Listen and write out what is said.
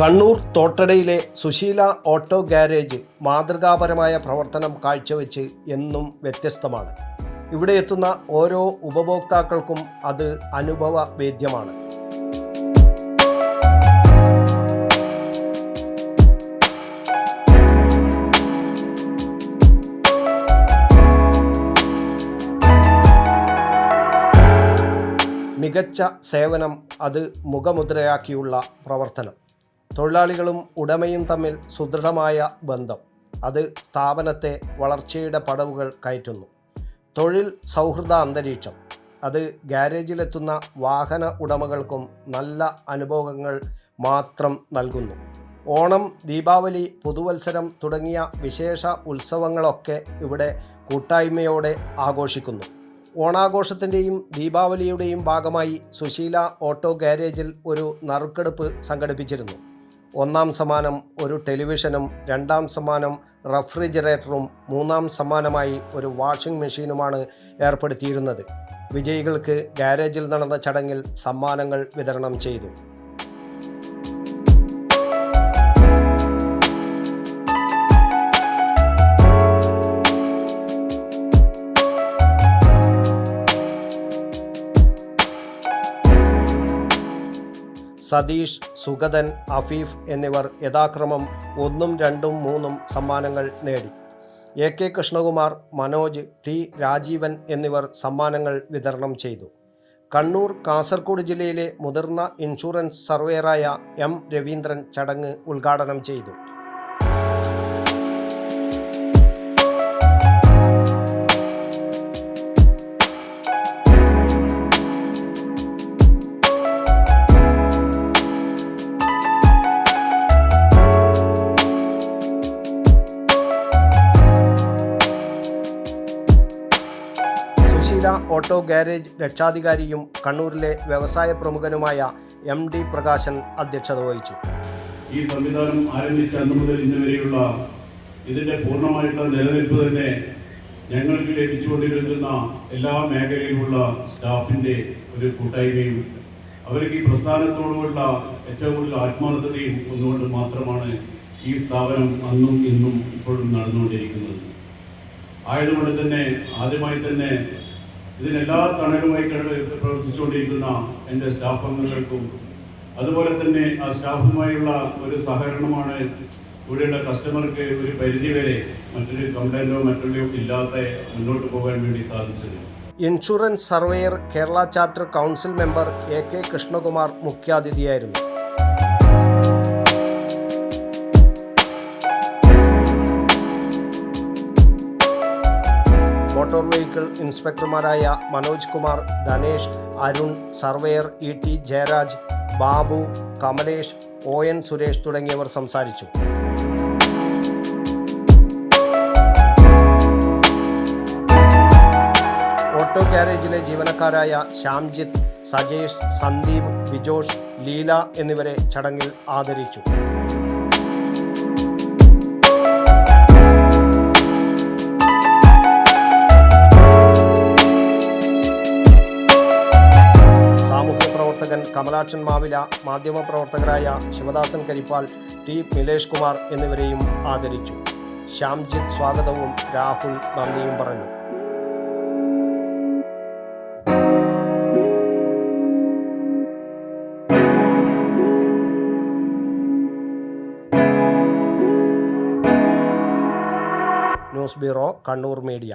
കണ്ണൂർ തോട്ടടയിലെ Susheela auto garage മാതൃകാപരമായ പ്രവർത്തനം കാഴ്ചവെച്ച് എന്നും വ്യത്യസ്തമാണ്. ഇവിടെ എത്തുന്ന ഓരോ ഉപഭോക്താക്കൾക്കും അത് അനുഭവ വേദ്യമാണ്. മികച്ച സേവനം അത് മുഖമുദ്രയാക്കിയുള്ള പ്രവർത്തനം. തൊഴിലാളികളും ഉടമയും തമ്മിൽ സുദൃഢമായ ബന്ധം. അത് സ്ഥാപനത്തെ വളർച്ചയുടെ പടവുകൾ കയറ്റുന്നു. തൊഴിൽ സൗഹൃദ അന്തരീക്ഷം. അത് ഗാരേജിലെത്തുന്ന വാഹന ഉടമകൾക്കും നല്ല അനുഭവങ്ങൾ മാത്രം നൽകുന്നു. ഓണം ദീപാവലി പുതുവത്സരം തുടങ്ങിയ വിശേഷ ഉത്സവങ്ങളൊക്കെ ഇവിടെ കൂട്ടായ്മയോടെ ആഘോഷിക്കുന്നു. ഓണാഘോഷത്തിന്റെയും ദീപാവലിയുടെയും ഭാഗമായി സുശീല ഓട്ടോ ഗാരേജിൽ ഒരു നറുക്കെടുപ്പ് സംഘടിപ്പിച്ചിരുന്നു. ഒന്നാം സമ്മാനം ഒരു ടെലിവിഷനും രണ്ടാം സമ്മാനം റഫ്രിജറേറ്ററും മൂന്നാം സമ്മാനമായി ഒരു വാഷിംഗ് മെഷീനുമാണ് ഏർപ്പെടുത്തിയിരുന്നത്. വിജയികൾക്ക് ഗാരേജിൽ നടന്ന ചടങ്ങിൽ സമ്മാനങ്ങൾ വിതരണം ചെയ്തു. സതീഷ് സുഗതൻ അഫീഫ് എന്നിവർ യഥാക്രമം ഒന്നും രണ്ടും മൂന്നും സമ്മാനങ്ങൾ നേടി. A K Krishnakumar Manoj T Rajeevan എന്നിവർ സമ്മാനങ്ങൾ വിതരണം ചെയ്തു. കണ്ണൂർ കാസർഗോഡ് ജില്ലയിലെ മുതിർന്ന ഇൻഷുറൻസ് സർവേയറായ എം രവീന്ദ്രൻ ചടങ്ങ് ഉദ്ഘാടനം ചെയ്തു. ഓട്ടോ ഗാരേജ് രക്ഷാധികാരിയും കണ്ണൂരിലെ വ്യവസായ പ്രമുഖനുമായ എം ഡി പ്രകാശൻ അധ്യക്ഷത വഹിച്ചു. ഈ സംവിധാനം ആരംഭിച്ച അന്ന് മുതൽ ഇന്ന് വരെയുള്ള ഇതിന്റെ പൂർണമായിട്ടുള്ള നിലനിൽപ്പ് തന്നെ ഞങ്ങൾക്ക് ലഭിച്ചുകൊണ്ടിരിക്കുന്ന എല്ലാ മേഖലയിലുമുള്ള സ്റ്റാഫിന്റെ ഒരു കൂട്ടായ്മയും അവർക്ക് ഈ പ്രസ്ഥാനത്തോടുള്ള ഏറ്റവും കൂടുതൽ ആത്മാർത്ഥതയും ഒന്നുകൊണ്ട് മാത്രമാണ് ഈ സ്ഥാപനം അന്നും ഇന്നും ഇപ്പോഴും നടന്നുകൊണ്ടിരിക്കുന്നത്. ആയതുകൊണ്ട് തന്നെ ആദ്യമായി തന്നെ ഇതിനെല്ലാ തണലുമായി കഴി- പ്രവർത്തിച്ചുകൊണ്ടിരിക്കുന്ന എന്റെ സ്റ്റാഫ് അംഗങ്ങൾക്കും അതുപോലെ തന്നെ ആ സ്റ്റാഫുമായുള്ള ഒരു സഹകരണമാണ് ഇവിടെയുള്ള കസ്റ്റമർക്ക് ഒരു പരിധിവരെ മറ്റൊരു കംപ്ലൈന്റോ മറ്റൊരു ഇല്ലാതെ മുന്നോട്ട് പോകാൻ വേണ്ടി സാധിച്ചത്. Insurance surveyor Kerala chapter council member A K Krishnakumar മുഖ്യാതിഥിയായിരുന്നു motor vehicle ഇൻസ്പെക്ടർമാരായ Manoj Kumar Dhanesh Arun surveyor E T Jayaraj Babu Kamalesh O N Suresh തുടങ്ങിയവർ സംസാരിച്ചു. ഓട്ടോ ഗ്യാരേജിലെ ജീവനക്കാരായ ശ്യാംജിത്ത് സജേഷ് സന്ദീപ് ബിജോഷ് ലീല എന്നിവരെ ചടങ്ങിൽ ആദരിച്ചു. കമലാക്ഷൻ മാവില മാധ്യമപ്രവർത്തകരായ ശിവദാസൻ കരിപ്പാൽ ടി മിലേഷ് കുമാർ എന്നിവരെയും ആദരിച്ചു. ശ്യാംജിത്ത് സ്വാഗതവും രാഹുൽ നന്ദിയും പറഞ്ഞു. News bureau Kannur media.